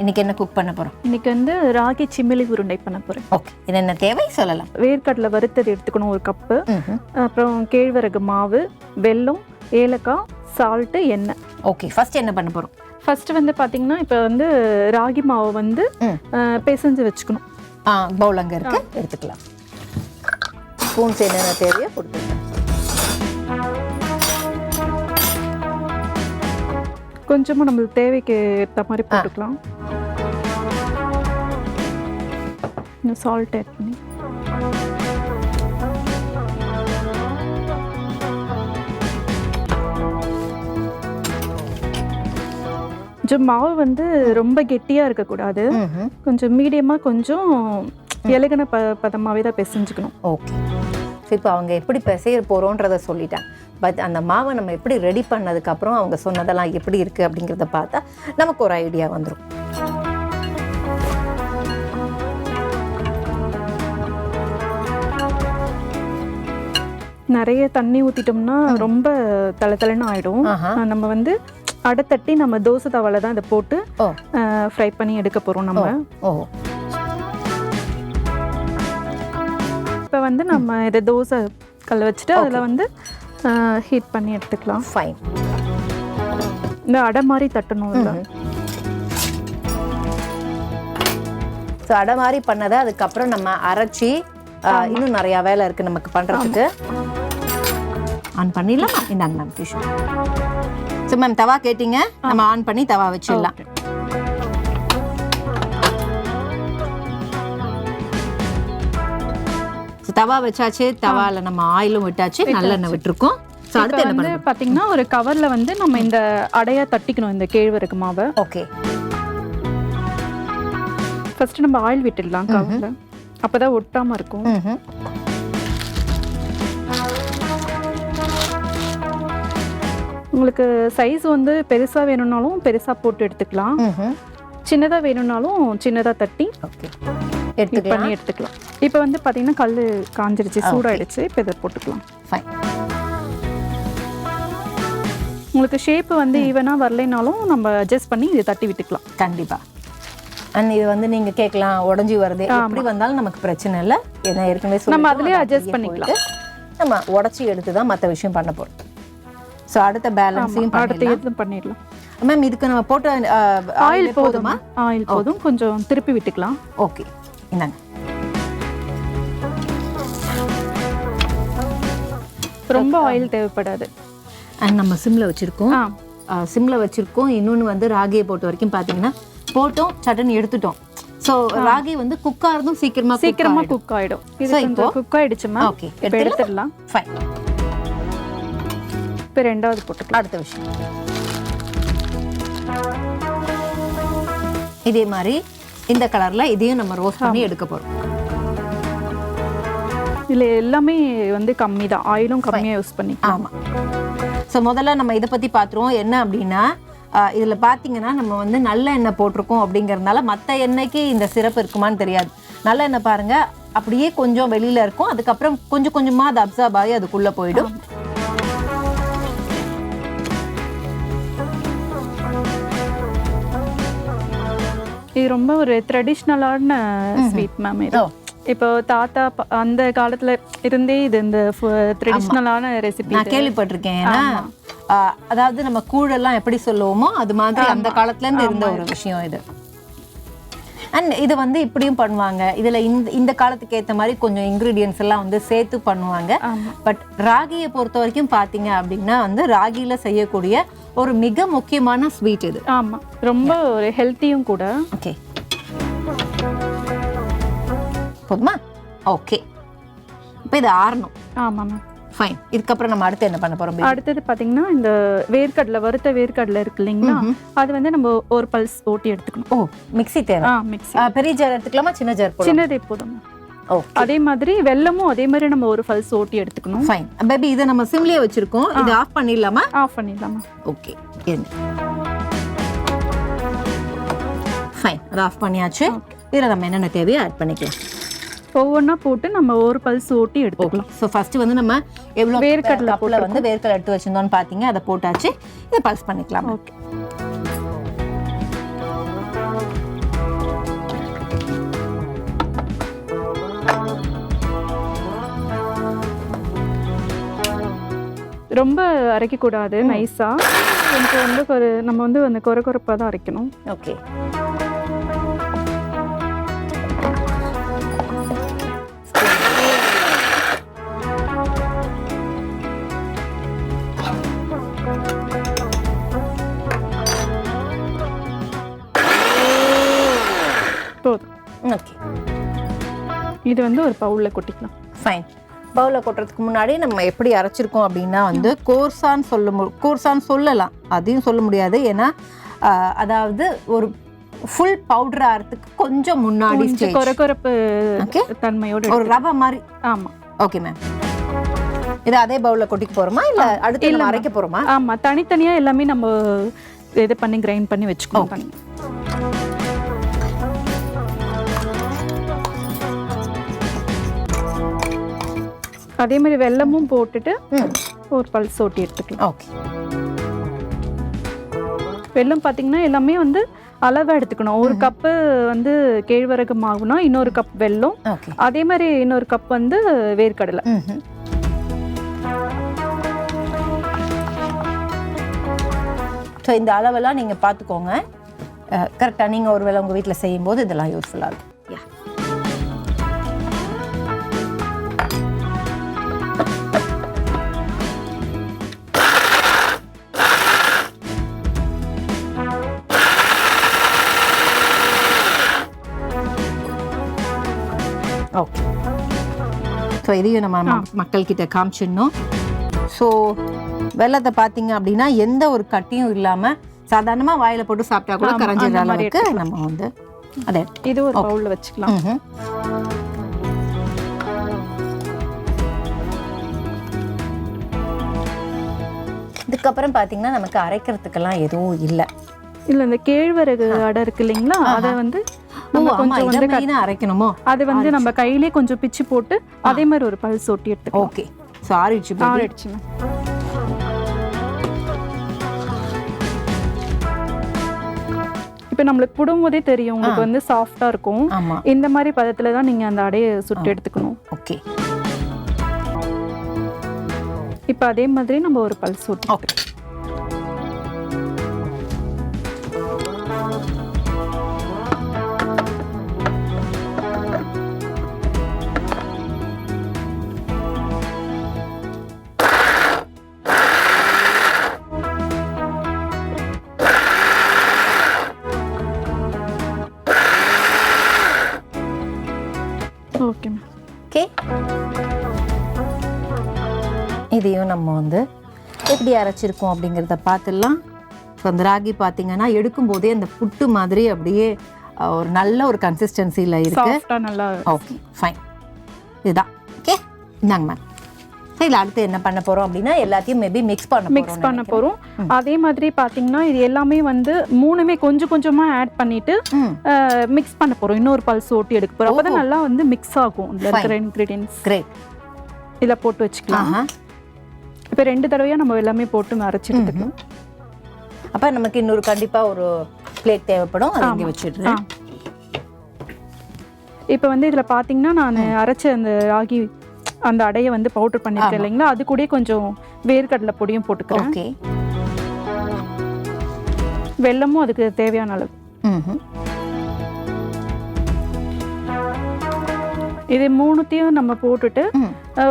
இன்னைக்கு என்ன குக் பண்ண போறோம்? இன்னைக்கு வந்து ராகி சிமிலி உருண்டை பண்ண போகிறேன் ஓகே இது என்ன தேவை? சொல்லலாம். வேர்க்கடலை வறுத்தது எடுத்துக்கணும் ஒரு கப்பு. அப்புறம் கேழ்வரகு மாவு வெல்லம் ஏலக்காய் சால்ட்டு எண்ணெய். ஓகே ஃபர்ஸ்ட் என்ன பண்ண போறோம்? ஃபர்ஸ்ட் வந்து பார்த்தீங்கன்னா இப்போ வந்து ராகி மாவை வந்து பிசைஞ்சு வச்சுக்கணும். ஆ பவுல் அங்க இருக்கு. எடுத்துக்கலாம். ஸ்பூன்ஸ் என்னென்ன தேவையோ கொடுத்துருக்கேன் கொஞ்சமாக நம்மளுக்கு தேவைக்கு ஏற்ற மாதிரி போட்டுக்கலாம். சால்ட் ஆட் பண்ணி கொஞ்சம் மாவு வந்து ரொம்ப கெட்டியாக இருக்கக்கூடாது. கொஞ்சம் மீடியமாக கொஞ்சம் இலகுன ப பதமாகவே தான் பிசைஞ்சுக்கணும். ஓகே. ஸோ இப்போ அவங்க எப்படி பிசைய போகிறோன்றத சொல்லிட்டாங்க பட் அந்த மாவை நம்ம எப்படி ரெடி பண்ணதுக்கப்புறம் அவங்க சொன்னதெல்லாம் எப்படி இருக்குது அப்படிங்கிறத பார்த்தா நமக்கு ஒரு ஐடியா வந்துடும் நிறைய தண்ணி ஊற்றிட்டோம்னா ரொம்ப தலை தலைன்னு. அஹ் நம்ம வந்து அடை தட்டி நம்ம தோசை தவால தான் இதை போட்டு ஃப்ரை பண்ணி எடுக்க போகிறோம் நம்ம. இப்போ வந்து நம்ம இதை தோசை கல் வச்சுட்டு அதில் வந்து ஹீட் பண்ணி எடுத்துக்கலாம். ஃபைன் இந்த அடை மாதிரி தட்டணும் இல்லை ஸோ அடை மாதிரி பண்ணதை அதுக்கப்புறம் நம்ம அரைச்சி இன்னும் நிறையா வேலை இருக்குது நமக்கு பண்ணுறதுக்கு ஆன் பண்ணிடலாமா. இந்தாங்க ma'am tissue so ma'am tawa கேட்டிங்க? நம்ம ஆன் பண்ணி தவா வச்சிடலாம். தவா வச்சாச்சு. தவால நம்ம ஆயிலும் விட்டாச்சு. நல்லெண்ணெய் விட்டுருக்கோம். ஸோ அடுத்து என்ன பண்ண பார்த்தீங்கன்னா ஒரு கவரில் வந்து நம்ம இந்த அடையா தட்டிக்கணும் இந்த கேழ்வரகு மாவை. ஓகே ஃபர்ஸ்ட் நம்ம ஆயில் விட்டுடலாம் கவரில் அப்போ தான் ஒட்டாமல் இருக்கும். உங்களுக்கு சைஸ் வந்து பெருசாக வேணும்னாலும் பெருசாக போட்டு எடுத்துக்கலாம். சின்னதாக வேணும்னாலும் சின்னதாக தட்டி ஓகே. எடுத்துக்கலாம். பண்ணி எடுத்துக்கலாம். இப்போ வந்து பார்த்தீங்கன்னா கல் காஞ்சிருச்சு சூடாயிடுச்சு இப்போ இதை போட்டுக்கலாம். ஃபைன் உங்களுக்கு ஷேப்பு வந்து ஈவனாக வரலைனாலும் நம்ம அட்ஜஸ்ட் பண்ணி இதை தட்டி விட்டுக்கலாம். கண்டிப்பா. அண்ட் இது வந்து நீங்க கேட்கலாம் உடஞ்சி வருது. எப்படி வந்தாலும் நமக்கு பிரச்சனை இல்லை. ஏன்னா ஏற்கனவே நம்ம அதுலயே அப்படியே பண்ணிக்கலாம். நம்ம உடச்சி எடுத்து தான் மற்ற விஷயம் பண்ண போறோம். ஸோ அடுத்த பேலன்ஸையும் அடுத்து பண்ணிடலாம். மேம் இதுக்கு நம்ம போட்ட ஆயில் போதுமா? ஆயில் போதும். கொஞ்சம் திருப்பி விட்டுக்கலாம். ஓகே இந்தாங்க. ரொம்ப ஆயில் தேவைப்படாது. அண்ட் நம்ம சிம்ல வச்சிருக்கோம். ஆ. சிம்ல வச்சிருக்கோம். இன்னொன்று வந்து ராகியை பொறுத்த வரைக்கும் பார்த்தீங்கன்னா போட்டோம் சட்டன் எடுத்துட்டோம். ஸோ ராகி வந்து குக் ஆகிறதும் சீக்கிரமா சீக்கிரமா குக் கொஞ்சம் குக் ஆயிடுச்சுமா ஓகே எடுத்துடலாம். ஃபைன் இப்போ ரெண்டாவது போட்டுக்கலாம். அடுத்த விஷயம். இதே மாதிரி இந்த கலர்ல இதையும் நம்ம ரோஸ்ட் பண்ணி எடுக்க போறோம். இதுல எல்லாமே வந்து கம்மி தான் ஆயிலும் கம்மியாக யூஸ் பண்ணிக்கலாம். ஆமா. ஸோ முதல்ல நம்ம இதை பத்தி பார்த்துருவோம். என்ன அப்படின்னா இதுல பாத்தீங்கன்னா நம்ம வந்து நல்ல எண்ணெய் போட்டிருக்கோம் அப்படிங்கறதுனால மத்த எண்ணெய்க்கு இந்த சிறப்பு இருக்குமான்னு தெரியாது. நல்ல எண்ணெய் பாருங்க. அப்படியே கொஞ்சம் வெளியில இருக்கும். அதுக்கப்புறம் கொஞ்சம் கொஞ்சமா அது அப்சர்வ் ஆகி அதுக்குள்ள போயிடும். இது ரொம்ப ஒரு ட்ரெடிஷ்னலான ஸ்வீட் மேம் இது. இப்போ தாத்தா அந்த காலத்துல இருந்தே இது இந்த ட்ரெடிஷ்னலான ரெசிபி நான் கேள்விப்பட்டிருக்கேன். அதாவது நம்ம கூழெல்லாம் எப்படி சொல்லுவோமோ அது மாதிரி அந்த காலத்துல இருந்து இருந்த ஒரு விஷயம் இது. அண்ட் இது வந்து இப்படியும் பண்ணுவாங்க. இதுல இந்த இந்த காலத்துக்கு ஏத்த மாதிரி கொஞ்சம் இன்கிரீடியன்ஸ் எல்லாம் வந்து சேர்த்து பண்ணுவாங்க. பட் ராகியை பொறுத்த வரைக்கும் பாத்தீங்க அப்படின்னா வந்து ராகியில செய்யக்கூடிய ஒரு மிக முக்கியமான ஸ்வீட் இது. ஆமா. ரொம்ப ஒரு ஹெல்த்தியும் கூட. ஓகே போதுமா? ஓகே இப்போ இது ஆறணும். ஆமா மேம் ஃபைன் இதுக்கப்புறம் நம்ம அடுத்து என்ன பண்ண போறோம் baby? அடுத்தது பாத்தீங்கன்னா இந்த வேர்க்கடலை வறுத்த வேர்க்கடலை இருக்கு இல்லைங்களா? அது வந்து நம்ம ஒரு பல்ஸ் ஓட்டி எடுத்துக்கணும். ஓ மிக்ஸி தேவை ஆ மிக்ஸி. ஆ, பெரிய ஜார் எடுத்துக்கலாமா சின்ன ஜார் சின்னதே போதும். ஓ அதே மாதிரி வெல்லமும் அதே மாதிரி நம்ம ஒரு பல்ஸ் ஓட்டி எடுத்துக்கணும். ஃபைன் பேபி இதை நம்ம சிம்லயே வச்சிருக்கோம். இது ஆஃப் பண்ணிடலாமா? ஆஃப் பண்ணிடலாமா? ஓகே ஃபைன் அதை ஆஃப் பண்ணியாச்சு. இதில் நம்ம என்னென்ன தேவையோ ஆட் பண்ணிக்கலாம். ஒவ்வொன்றா போட்டு நம்ம ஒரு பல்ஸ் ஓட்டி எடுத்துக்கலாம். ஸோ ஃபர்ஸ்ட் வந்து நம்ம எவ்வளோ வேர்க்கடலை கப்பில் வந்து வேர்க்கடலை எடுத்து வச்சிருந்தோம்னு பார்த்தீங்க அதை போட்டாச்சு. இதை பல்ஸ் பண்ணிக்கலாம். ஓகே. ரொம்ப அரைக்கக்கூடாது நைஸாக கொஞ்சம் வந்து ஒரு நம்ம வந்து அந்த குறை குறைப்பாக தான் அரைக்கணும். ஓகே. ஓகே இது வந்து ஒரு பவுலில் கொட்டிக்கலாம். ஃபைன் பவுலில் கொட்டுறதுக்கு முன்னாடி நம்ம எப்படி அரைச்சிருக்கோம் அப்படின்னா வந்து கோர்சான்னு சொல்ல மு கோர்சான்னு சொல்லலாம். அதையும் சொல்ல முடியாது. ஏன்னா அதாவது ஒரு ஃபுல் பவுடர் ஆகிறதுக்கு கொஞ்சம் முன்னாடி கொரப்பு. தன்மையோடு ஒரு ரவை மாதிரி? ஆமாம் ஓகே மேம் இது அதே பவுலில் கொட்டிக்க போறோமா? இல்ல அடுத்து நம்ம அரைக்க போறோமா? ஆமாம் தனித்தனியாக எல்லாமே நம்ம இது பண்ணி கிரைண்ட் பண்ணி வச்சுக்கணும் அதே மாதிரி வெல்லமும் போட்டுட்டு ஒரு பல்ஸ் ஓட்டி எடுத்துக்கலாம். ஓகே. வெல்லம் பார்த்தீங்கன்னா எல்லாமே வந்து அளவாக எடுத்துக்கணும். ஒரு கப்பு வந்து கேழ்வரகு மாவுனா இன்னொரு கப் வெல்லம். அதே மாதிரி இன்னொரு கப் வந்து வேர்க்கடலை. ஸோ இந்த அளவெல்லாம் நீங்கள் பார்த்துக்கோங்க கரெக்டாக நீங்கள் ஒரு வேளை உங்கள் வீட்டில் செய்யும்போது இதெல்லாம் யூஸ்ஃபுல்லாக இருக்கும். ஓகே ஸோ இதையும் நம்ம மக்கள்கிட்ட காமிச்சிடணும். ஸோ வெள்ளத்தை பார்த்தீங்க அப்படின்னா எந்த ஒரு கட்டியும் இல்லாமல் சாதாரணமாக வாயில போட்டு சாப்பிட்டா கூட கரைஞ்சிடுற அளவுக்கு நம்ம வந்து அதே இது ஒரு பவுலில் வச்சுக்கலாம். இதுக்கப்புறம் பார்த்தீங்கன்னா நமக்கு அரைக்கிறதுக்கெல்லாம் எதுவும் இல்லை. இல்லை இந்த கேழ்வரகு அடை இருக்கு இல்லைங்களா? அதை வந்து நம்ம கொஞ்சம் வந்து அரைக்கணுமோ? அது வந்து நம்ம கையிலே கொஞ்சம் பிச்சு போட்டு அதே மாதிரி ஒரு பல்ஸ் ஓட்டி எடுத்துக்கலாம். ஓகே. ஸோ ஆறிடுச்சு இப்போ நம்மளுக்கு புடும்போதே தெரியும் உங்களுக்கு வந்து சாஃப்டா இருக்கும். இந்த மாதிரி பதத்துல தான் நீங்க அந்த அடையை சுட்டு எடுத்துக்கணும். ஓகே. இப்போ அதே மாதிரி நம்ம ஒரு பல்ஸ் ஓட்டி வந்து எப்படி அரைச்சிருக்கோம் அப்படிங்கிறத பார்த்துடலாம். ஸோ அந்த ராகி பார்த்தீங்கன்னா எடுக்கும்போதே அந்த புட்டு மாதிரி அப்படியே ஒரு நல்ல ஒரு கன்சிஸ்டன்சியில் இருக்கு. நல்லா ஓகே ஃபைன் இதுதான். ஓகே இந்தாங்க மேம் இதில் அடுத்து என்ன பண்ண போகிறோம் அப்படின்னா எல்லாத்தையும் மேபி மிக்ஸ் பண்ண மிக்ஸ் பண்ண போறோம். அதே மாதிரி பாத்தீங்கன்னா இது எல்லாமே வந்து மூணுமே கொஞ்சம் கொஞ்சமா ஆட் பண்ணிட்டு மிக்ஸ் பண்ண போறோம். இன்னொரு பல்ஸ் ஓட்டி எடுக்க போறோம். அப்பதான் நல்லா வந்து மிக்ஸ் ஆகும். இதுல இருக்கிற இன்கிரீடியன்ஸ் கிரேட் இதில் போட்டு வச்சுக்கலாம். இப்போ ரெண்டு தடவையா நம்ம எல்லாமே போட்டு அரைச்சிட்டு அப்போ நமக்கு இன்னொரு கண்டிப்பாக ஒரு பிளேட் தேவைப்படும். அதை இங்கே வச்சிடுறேன். இப்போ வந்து இதில் பார்த்தீங்கன்னா நான் அரைச்ச அந்த ராகி அந்த அடையை வந்து பவுடர் பண்ணிருக்கேன் இல்லைங்களா? அது கூட கொஞ்சம் வேர்க்கடலை பொடியும் போட்டுக்கிறேன். ஓகே. வெல்லமும் அதுக்கு தேவையான அளவு. இது மூணுத்தையும் நம்ம போட்டுட்டு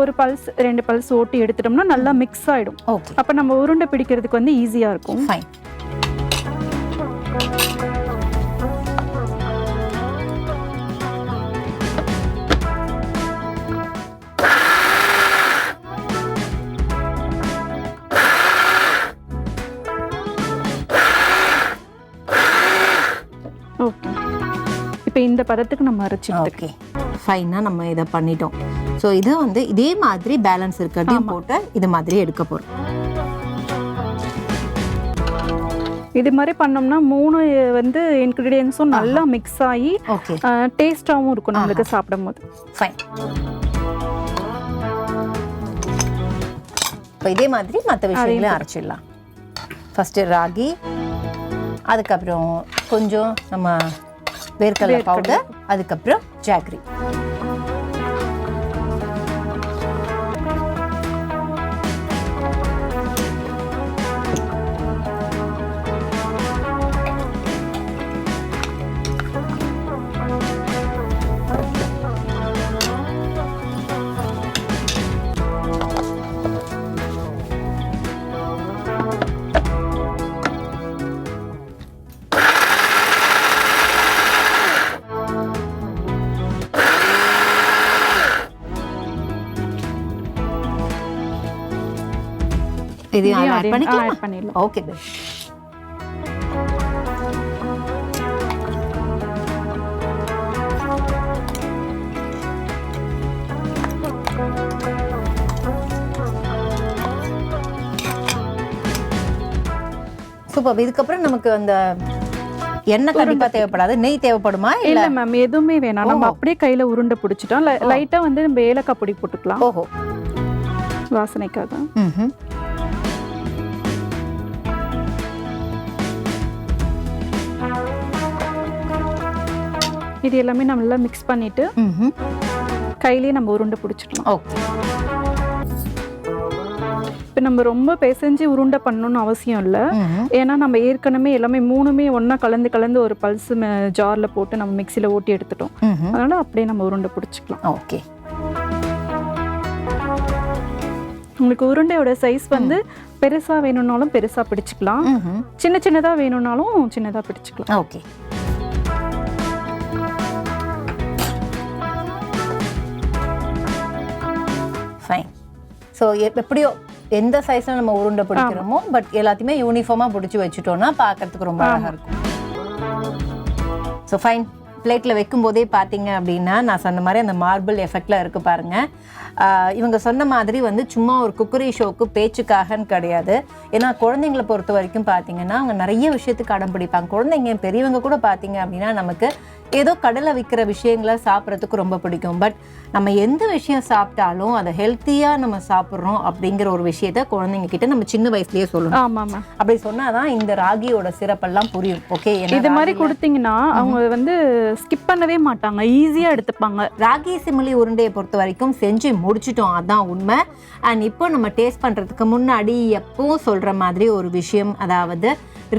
ஒரு பல்ஸ் ரெண்டு பல்ஸ் ஓட்டி எடுத்துட்டோம்னா நல்லா மிக்ஸ் ஆயிடும். ஓகே. அப்போ நம்ம உருண்டை பிடிக்கிறதுக்கு வந்து ஈஸியாக இருக்கும். ஃபைன் ஓகே இப்போ இந்த பதத்துக்கு நம்ம அரைச்சி ஓகே ஃபைனாக நம்ம இதை பண்ணிட்டோம். ஸோ இதை வந்து இதே மாதிரி பேலன்ஸ் இருக்கிறதையும் போட்டு இது மாதிரி எடுக்க போகிறோம் இது மாதிரி பண்ணோம்னா மூணு வந்து இன்க்ரீடியன்ஸும் நல்லா மிக்ஸ் ஆகி டேஸ்டாகவும் இருக்கும் நம்மளுக்கு சாப்பிடும் போது ஃபைன் இப்போ இதே மாதிரி மற்ற விஷயங்களையும் அரைச்சிடலாம். ஃபஸ்ட்டு ராகி அதுக்கப்புறம் கொஞ்சம் நம்ம வேர்க்கடலை பவுடர் அதுக்கப்புறம் જય இதையும் ஆட் பண்ணிக்கலாம் ஓகே சூப்பர் இதுக்கப்புறம் நமக்கு அந்த எண்ணெய் கண்டிப்பா தேவைப்படாது. நெய் தேவைப்படுமா இல்ல? மேம் எதுவுமே வேணாம். நம்ம. அப்படியே கையில உருண்டை பிடிச்சிட்டோம். லைட்டா வந்து நம்ம ஏலக்காய் பொடி போட்டுக்கலாம். ஓஹோ. வாசனைக்காக. இது எல்லாமே நம்ம நல்லா மிக்ஸ் பண்ணிட்டு ம்ஹும். கையிலேயே நம்ம உருண்டை பிடிச்சிடலாம். ஓகே இப்போ நம்ம ரொம்ப பிசைஞ்சு உருண்டை பண்ணணும்னு அவசியம் இல்லை. ஏன்னா நம்ம ஏற்கனவே எல்லாமே மூணுமே ஒன்றா கலந்து கலந்து ஒரு பல்ஸ் ஜாரில் போட்டு நம்ம மிக்சியில் ஓட்டி எடுத்துட்டோம். அதனால அப்படியே நம்ம உருண்டை பிடிச்சிக்கலாம். ஓகே. உங்களுக்கு உருண்டையோட சைஸ் வந்து பெருசாக வேணும்னாலும் பெருசாக பிடிச்சிக்கலாம். சின்ன சின்னதாக வேணும்னாலும் சின்னதாக பிடிச்சிக்கலாம். ஓகே. ஃபைன் ஸோ எப்படியோ எந்த சைஸ்ல நம்ம உருண்டை பிடிக்கிறோமோ பட் எல்லாத்தையுமே யூனிஃபார்மாக பிடிச்சி வச்சுட்டோம்னா பார்க்கறதுக்கு ரொம்ப அழகா இருக்கும். ஸோ ஃபைன் பிளேட்டில் வைக்கும்போதே பார்த்தீங்க அப்படின்னா நான் சொன்ன மாதிரி அந்த மார்பிள் எஃபெக்டில் இருக்கு பாருங்க. இவங்க சொன்ன மாதிரி வந்து சும்மா ஒரு குக்கரி ஷோக்கு பேச்சுக்காகன்னு கிடையாது. ஏன்னா குழந்தைங்களை பொறுத்த வரைக்கும் பார்த்தீங்கன்னா அவங்க நிறைய விஷயத்துக்கு அடம் பிடிப்பாங்க. குழந்தைங்க பெரியவங்க கூட பார்த்தீங்க அப்படின்னா நமக்கு ஏதோ கடலை விற்கிற விஷயங்களை சாப்பிட்றதுக்கு ரொம்ப பிடிக்கும். பட் நம்ம எந்த விஷயம் சாப்பிட்டாலும் அதை ஹெல்த்தியாக நம்ம சாப்பிட்றோம் அப்படிங்கிற ஒரு விஷயத்த குழந்தைங்க கிட்ட நம்ம சின்ன வயசுலயே சொல்லணும். ஆமாம் மேம் அப்படி சொன்னாதான் இந்த ராகியோட சிறப்பெல்லாம் புரியும். ஓகே இது மாதிரி கொடுத்தீங்கன்னா அவங்க வந்து ஸ்கிப் பண்ணவே மாட்டாங்க. ஈஸியாக எடுத்துப்பாங்க. ராகி சிமிலி உருண்டையை பொறுத்த வரைக்கும் செஞ்சு முடிச்சிட்டோம். அதான் உண்மை. அண்ட் இப்போ நம்ம டேஸ்ட் பண்ணுறதுக்கு முன்னாடி எப்பவும் சொல்கிற மாதிரி ஒரு விஷயம் அதாவது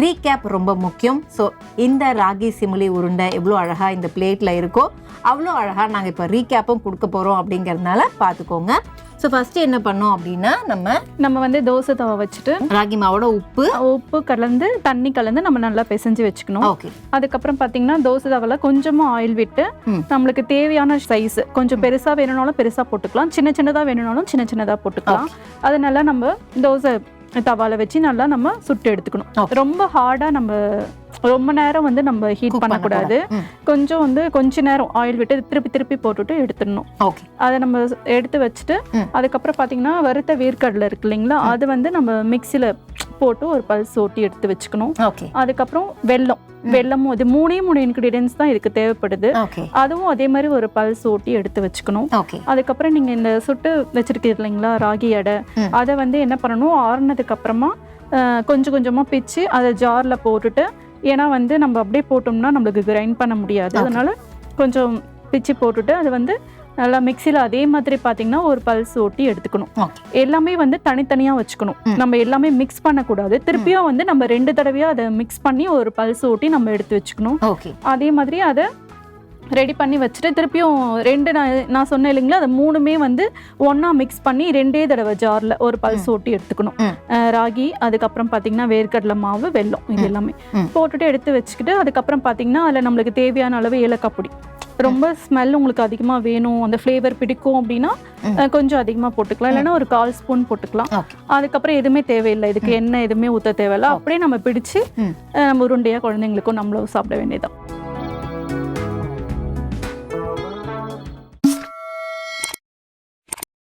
ரீகேப் ரொம்ப முக்கியம். ஸோ இந்த ராகி சிமிலி உருண்டை எவ்வளோ அழகாக இந்த பிளேட்டில் இருக்கோ அவ்வளோ அழகாக நாங்கள் இப்போ ரீகேப்பும் கொடுக்க போகிறோம் அப்படிங்கிறதுனால பார்த்துக்கோங்க ஸோ ஃபஸ்ட்டு என்ன பண்ணோம் அப்படின்னா நம்ம நம்ம வந்து தோசை தவா வச்சுட்டு ராகி மாவோட உப்பு. உப்பு கலந்து தண்ணி கலந்து நம்ம நல்லா பிசைஞ்சு வச்சுக்கணும். ஓகே அதுக்கப்புறம் பார்த்தீங்கன்னா தோசை தவால கொஞ்சமாக ஆயில் விட்டு. நம்மளுக்கு தேவையான சைஸ் கொஞ்சம் பெருசாக வேணும்னாலும் பெருசாக போட்டுக்கலாம். சின்ன சின்னதாக வேணும்னாலும் சின்ன சின்னதாக போட்டுக்கலாம். அது நல்லா நம்ம தோசை தவால வச்சு நல்லா நம்ம சுட்டு எடுத்துக்கணும். ரொம்ப ஹார்டாக நம்ம ரொம்ப நேரம் வந்து நம்ம ஹீட் பண்ணக்கூடாது. கொஞ்சம் வந்து கொஞ்ச நேரம் ஆயில் விட்டு திருப்பி திருப்பி போட்டுட்டு எடுத்துடணும். ஓகே அதை நம்ம எடுத்து வச்சுட்டு. அதுக்கப்புறம் பார்த்தீங்கன்னா வறுத்த வேர்க்கடலை இருக்கு இல்லைங்களா? அது வந்து நம்ம மிக்சியில் போட்டு ஒரு பல்ஸ் ஓட்டி எடுத்து வச்சுக்கணும். அதுக்கப்புறம் வெல்லம். வெல்லமும் அது மூணே மூணு இன்க்ரீடியன்ஸ் தான் இதுக்கு தேவைப்படுது. அதுவும் அதே மாதிரி ஒரு பல்ஸ் ஓட்டி எடுத்து வச்சுக்கணும். அதுக்கப்புறம் நீங்கள் இந்த சுட்டு வச்சிருக்கீங்க இல்லைங்களா ராகி எடை. அதை வந்து என்ன பண்ணணும்? ஆறுனதுக்கு அப்புறமா கொஞ்சம் கொஞ்சமாக பிச்சு அதை ஜாரில் போட்டுட்டு ஏன்னா வந்து நம்ம அப்படியே போட்டோம்னா நம்மளுக்கு கிரைண்ட் பண்ண முடியாது. அதனால கொஞ்சம் பிச்சு போட்டுட்டு அது வந்து நல்லா மிக்சியில் அதே மாதிரி பார்த்தீங்கன்னா ஒரு பல்ஸ் ஓட்டி எடுத்துக்கணும். எல்லாமே வந்து தனித்தனியாக வச்சுக்கணும். நம்ம எல்லாமே மிக்ஸ் பண்ணக்கூடாது. திருப்பியும் வந்து நம்ம ரெண்டு தடவையாக அதை மிக்ஸ் பண்ணி ஒரு பல்ஸ் ஓட்டி நம்ம எடுத்து வச்சுக்கணும். அதே மாதிரி அதை ரெடி பண்ணி வச்சுட்டு திருப்பியும் ரெண்டு நான் நான் சொன்னேன் இல்லைங்களா அது மூணுமே வந்து ஒன்றா மிக்ஸ் பண்ணி ரெண்டே தடவை ஜாரில் ஒரு பல்ஸ் ஓட்டி எடுத்துக்கணும். ராகி அதுக்கப்புறம் பார்த்தீங்கன்னா வேர்க்கடலை மாவு வெல்லம் இது எல்லாமே. போட்டுட்டு எடுத்து வச்சுக்கிட்டு அதுக்கப்புறம் பார்த்தீங்கன்னா அதில் நம்மளுக்கு தேவையான அளவு ஏலக்காய் பொடி. ரொம்ப ஸ்மெல் உங்களுக்கு அதிகமாக வேணும் அந்த ஃப்ளேவர் பிடிக்கும் அப்படின்னா கொஞ்சம் அதிகமாக போட்டுக்கலாம். இல்லைன்னா ஒரு கால் ஸ்பூன் போட்டுக்கலாம். அதுக்கப்புறம் எதுவுமே தேவையில்லை. இதுக்கு எண்ணெய் எதுவுமே ஊற்ற தேவையில்லை. அப்படியே நம்ம பிடிச்சு நம்ம உருண்டையாக குழந்தைங்களுக்கும் நம்மளும் சாப்பிட வேண்டியதான்